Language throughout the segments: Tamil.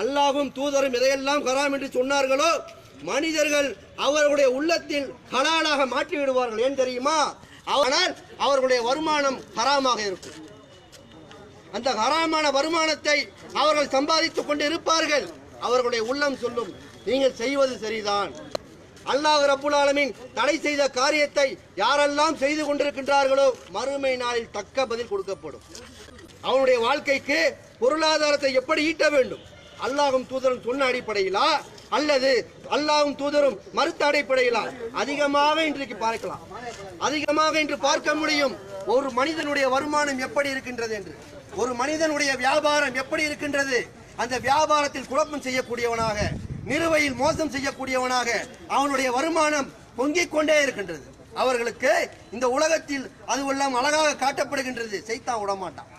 அல்லாஹும் தூதரும் எதையெல்லாம் ஹராம் என்று சொன்னார்களோ மனிதர்கள் அவர்களுடைய உள்ளத்தில் ஹலாலாக மாற்றி விடுவார்கள் ஏன் தெரியுமா? ஆனால் அவர்களுடைய வருமானம் ஹராமாக இருக்கும். அந்த ஹராமான வருமானத்தை அவர்கள் சம்பாதித்துக் கொண்டு இருப்பார்கள். அவர்களுடைய உள்ளம் சொல்லும் நீங்கள் செய்வது சரிதான். அல்லாஹ் ரப்புல் ஆலமின் தடை செய்த காரியத்தை யாரெல்லாம் செய்து கொண்டிருக்கின்றார்களோ மறுமை நாளில் தக்க பதில் கொடுக்கப்படும். அவனுடைய வாழ்க்கைக்கு பொருளாதாரத்தை எப்படி ஈட்ட வேண்டும்? அல்லாஹும் தூதரும் சொன்ன அடிப்படையிலா? அல்லது அல்லாஹும் தூதரும் மறுத்த அடிப்படையிலா? அதிகமாக இன்றைக்கு பார்க்கலாம். அதிகமாக இன்று பார்க்க முடியும் ஒரு மனிதனுடைய வருமானம் எப்படி இருக்கின்றது என்று. ஒரு மனிதனுடைய வியாபாரம் எப்படி இருக்கின்றது? அந்த வியாபாரத்தில் குழப்பம் செய்யக்கூடியவனாக நிறுவையில் மோசம் செய்யக்கூடியவனாக அவனுடைய வருமானம் பொங்கிக் கொண்டே இருக்கின்றது. அவர்களுக்கு இந்த உலகத்தில் அதுவெல்லாம் அழகாக காட்டப்படுகின்றது. செய்தான் விடமாட்டான்.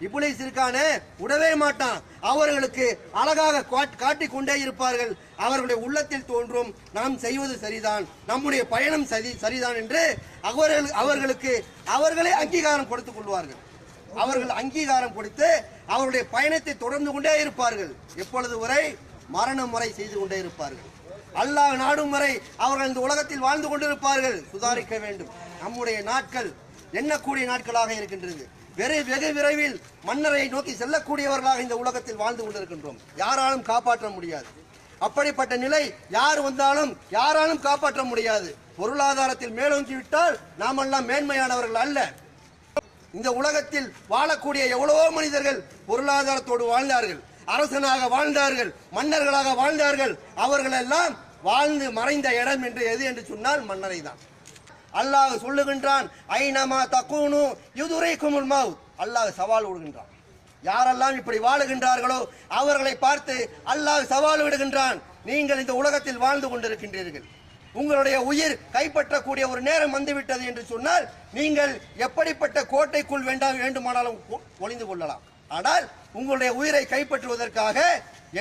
இப்ளீஸ் இருக்கானே விடவே மாட்டான். அவர்களுக்கு அழகாக காட்- காட்டிக் கொண்டே இருப்பார்கள். அவர்களுடைய உள்ளத்தில் தோன்றும் நாம் செய்வது சரிதான். நம்முடைய பயணம் சரி சரிதான் என்று அவர்கள் அவர்களுக்கு அவர்களே அங்கீகாரம் கொடுத்துக் கொள்வார்கள். அவர்கள் அங்கீகாரம் கொடுத்து அவருடைய பயணத்தை தொடர்ந்து கொண்டே இருப்பார்கள். எப்பொழுது வரை? மரணம் வரை செய்து கொண்டே இருப்பார்கள். அல்லாஹ் நாடும் வரை அவர்கள் இந்த உலகத்தில் வாழ்ந்து கொண்டிருப்பார்கள். சுதாரிக்க வேண்டும். நம்முடைய நாட்கள் எண்ணக்கூடிய நாட்களாக இருக்கின்றது. வெறு வெகு விரைவில் மன்னரை நோக்கி செல்லக்கூடியவர்களாக இந்த உலகத்தில் வாழ்ந்து கொண்டிருக்கின்றோம். யாராலும் காப்பாற்ற முடியாது. அப்படிப்பட்ட நிலை யார் வந்தாலும் யாராலும் காப்பாற்ற முடியாது. பொருளாதாரத்தில் மேலோங்கி விட்டால் நாமெல்லாம் மேன்மையானவர்கள் அல்ல. இந்த உலகத்தில் வாழக்கூடிய எவ்வளவோ மனிதர்கள் பொருளாதாரத்தோடு வாழ்ந்தார்கள். அரசனாக வாழ்ந்தார்கள் மன்னர்களாக வாழ்ந்தார்கள். அவர்களெல்லாம் வாழ்ந்து மறைந்த இடம் என்று எது என்று சொன்னால் மன்னரை தான் அல்லாஹ் சொல்லுகின்றான் ஐநமா தக்கூனு யுதுரைக்குமுல் மவுத் அல்லாஹ் சவால் விடுகின்றான். யாரெல்லாம் இப்படி வாழுகின்றார்களோ அவர்களை பார்த்து அல்லாஹ் சவால் விடுகின்றான். நீங்கள் இந்த உலகத்தில் வாழ்ந்து கொண்டிருக்கின்றீர்கள். உங்களுடைய உயிர் கைப்பற்றக்கூடிய ஒரு நேரம் வந்துவிட்டது என்று சொன்னால் நீங்கள் எப்படிப்பட்ட கோட்டைக்குள் வேண்டாம் வேண்டுமானாலும் ஒளிந்து கொள்ளலாம். ஆனால் உங்களுடைய உயிரை கைப்பற்றுவதற்காக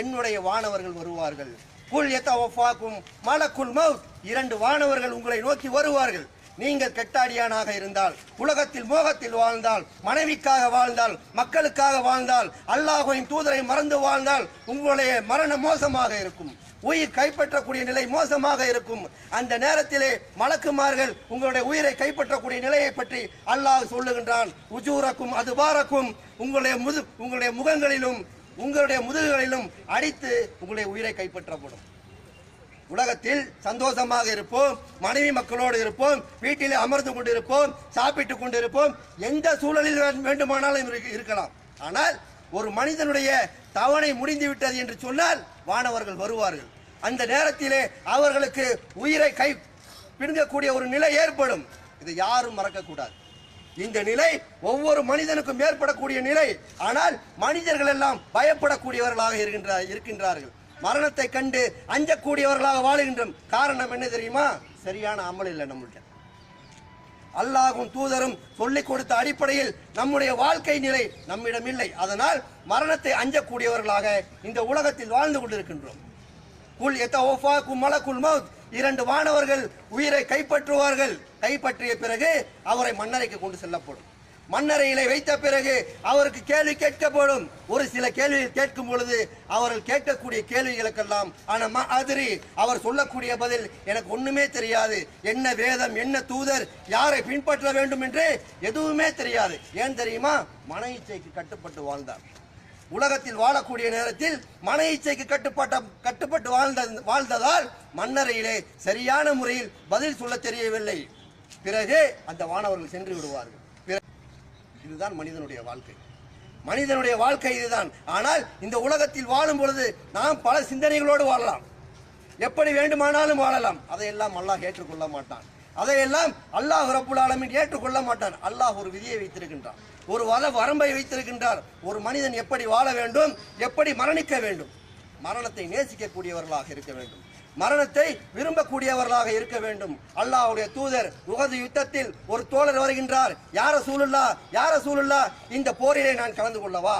என்னுடைய வானவர்கள் வருவார்கள். குல் எத்தாக்கும் மலக்குல் மவுத் இரண்டு வானவர்கள் உங்களை நோக்கி வருவார்கள். நீங்கள் கெட்டாடியானாக இருந்தால் உலகத்தில் மோகத்தில் வாழ்ந்தால் மனைவிக்காக வாழ்ந்தால் மக்களுக்காக வாழ்ந்தால் அல்லாஹ்வின் தூதரை மறந்து வாழ்ந்தால் உங்களுடைய மரணம் மோசமாக இருக்கும். உயிர் கைப்பற்றக்கூடிய நிலை மோசமாக இருக்கும். அந்த நேரத்திலே மலக்குமார்கள் உங்களுடைய உயிரை கைப்பற்றக்கூடிய நிலையை பற்றி அல்லாஹ் சொல்லுகின்றான். உஜூரக்கும் அதுபாரக்கும் உங்களுடைய முது உங்களுடைய முகங்களிலும் உங்களுடைய முதுகுகளிலும் அடித்து உங்களுடைய உயிரை கைப்பற்றப்படும். உலகத்தில் சந்தோஷமாக இருப்போம் மனைவி மக்களோடு இருப்போம் வீட்டிலே அமர்ந்து கொண்டிருப்போம் சாப்பிட்டு கொண்டிருப்போம் எந்த சூழலில் வேண்டுமானாலும் இருக்கலாம். ஆனால் ஒரு மனிதனுடைய தவணை முடிந்து விட்டது என்று சொன்னால் வானவர்கள் வருவார்கள். அந்த நேரத்திலே அவர்களுக்கு உயிரை கை பிடுங்கக்கூடிய ஒரு நிலை ஏற்படும். இதை யாரும் மறக்கக்கூடாது. இந்த நிலை ஒவ்வொரு மனிதனுக்கும் ஏற்படக்கூடிய நிலை. ஆனால் மனிதர்கள் எல்லாம் பயப்படக்கூடியவர்களாக இருக்கின்ற இருக்கின்றார்கள். மரணத்தை கண்டு அஞ்சக்கூடியவர்களாக வாழுகின்றோம். காரணம் என்ன தெரியுமா? சரியான அமல் இல்லை நம்மள்கிட்ட அல்லாஹும் தூதரும் சொல்லிக் கொடுத்த அடிப்படையில் நம்முடைய வாழ்க்கை நிலை நம்மிடம் இல்லை. அதனால் மரணத்தை அஞ்சக்கூடியவர்களாக இந்த உலகத்தில் வாழ்ந்து கொண்டிருக்கின்றோம். குல் ஓஃபா மலக்குல் மவுத். இரண்டு வானவர்கள் உயிரை கைப்பற்றுவார்கள். கைப்பற்றிய பிறகு அவரை மன்னரைக்கு கொண்டு செல்லப்படும். மன்னரையிலே வைத்த பிறகு அவருக்கு கேள்வி கேட்கப்படும். ஒரு சில கேள்வி கேட்கும் பொழுது அவர்கள் கேட்கக்கூடிய கேள்விகளுக்கெல்லாம் ஆனா அதிரி? அவர் சொல்லக்கூடிய பதில் எனக்கு ஒன்றுமே தெரியாது. என்ன வேதம் என்ன தூதர் யாரை பின்பற்ற வேண்டும் என்று எதுவுமே தெரியாது. ஏன் தெரியுமா? மன இச்சைக்கு கட்டுப்பட்டு வாழ்ந்தார். உலகத்தில் வாழக்கூடிய நேரத்தில் மன இச்சைக்கு கட்டுப்பட்ட கட்டுப்பட்டு வாழ்ந்த வாழ்ந்ததால் மன்னரையிலே சரியான முறையில் பதில் சொல்ல தெரியவில்லை. பிறகு அந்த வானவர்கள் சென்று விடுவார்கள். இதுதான் மனிதனுடைய வாழ்க்கை. மனிதனுடைய வாழ்க்கை இதுதான். ஆனால் இந்த உலகத்தில் வாழும் பொழுது நாம் பல சிந்தனைகளோடு வாழலாம். எப்படி வேண்டுமானாலும் வாழலாம். அதையெல்லாம் அல்லாஹ் ஏற்றுக்கொள்ள மாட்டான். அதையெல்லாம் அல்லாஹ் ரப்புல் ஏற்றுக்கொள்ள மாட்டான். அல்லாஹ் ஒரு விதியை வைத்திருக்கின்றான். ஒரு வர வரம்பை வைத்திருக்கின்றார். ஒரு மனிதன் எப்படி வாழ வேண்டும்? எப்படி மரணிக்க வேண்டும்? மரணத்தை நேசிக்கக்கூடியவர்களாக இருக்க வேண்டும். மரணத்தை விரும்பக்கூடியவர்களாக இருக்க வேண்டும். அல்லாஹ்வுடைய தூதர் உகது யுத்தத்தில் ஒரு தோழர் வருகின்றார். யார சூழல்லா யார சூழல்லா இந்த போரிலே நான் கலந்து கொள்ளவா?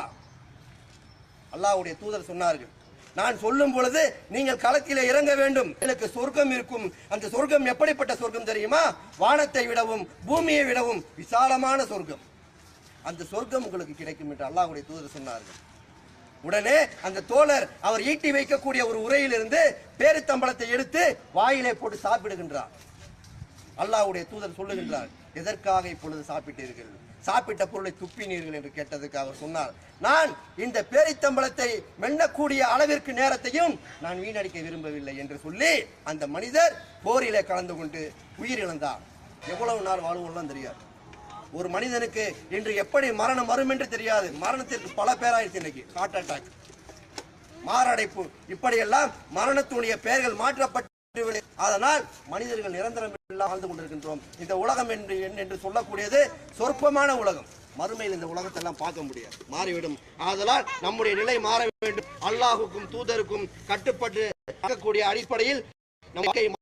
அல்லாஹ்வுடைய தூதர் சொன்னார்கள். நான் சொல்லும் பொழுது நீங்கள் களத்திலே இறங்க வேண்டும். எனக்கு சொர்க்கம் இருக்கும். அந்த சொர்க்கம் எப்படிப்பட்ட சொர்க்கம் தெரியுமா? வானத்தை விடவும் பூமியை விடவும் விசாலமான சொர்க்கம். அந்த சொர்க்கம் உங்களுக்கு கிடைக்கும் என்று அல்லாஹ்வுடைய தூதர் சொன்னார்கள். உடனே அந்த தோழர் அவர் ஈட்டி வைக்கக்கூடிய ஒரு உரையிலிருந்து பேருத்தம்பளத்தை எடுத்து வாயிலே போட்டு சாப்பிடுகின்றார். அல்லாஹ்வுடைய தூதர் சொல்லுகின்றார் எதற்காக இப்பொழுது சாப்பிட்டீர்கள்? சாப்பிட்ட பொருளை துப்பினீர்கள்? என்று கேட்டதுக்கு அவர் சொன்னார் நான் இந்த பேரித்தம்பளத்தை மெல்லக்கூடிய அளவிற்கு நேரத்தையும் நான் வீணடிக்க விரும்பவில்லை என்று சொல்லி அந்த மனிதர் போரிலே கலந்து கொண்டு உயிரிழந்தார். எவ்வளவு நாள் வாழ்வோம்லாம் தெரியாது. ஒரு மனிதனுக்கு இன்று எப்படி மரணம் வரும் என்று தெரியாது. மரணத்திற்கு பல பேராயிருச்சு இன்னைக்கு. ஹார்ட் அட்டாக் மாரடைப்பு. இப்படியெல்லாம் மரணத்துடைய பெயர்கள் மாற்றப்பட்டு அதனால் மனிதர்கள் நிரந்தரம் இல்லாமல் வாழ்ந்து கொண்டிருக்கின்றோம். இந்த உலகம் என்று என்று சொல்லக்கூடியது சொற்பமான உலகம். மறுமையில் இந்த உலகத்தை எல்லாம் பார்க்க முடியாது. மாறிவிடும். ஆதலால் நம்முடைய நிலை மாற வேண்டும். அல்லாஹுக்கும் தூதருக்கும் கட்டுப்பட்டு அடிப்படையில் நம்ம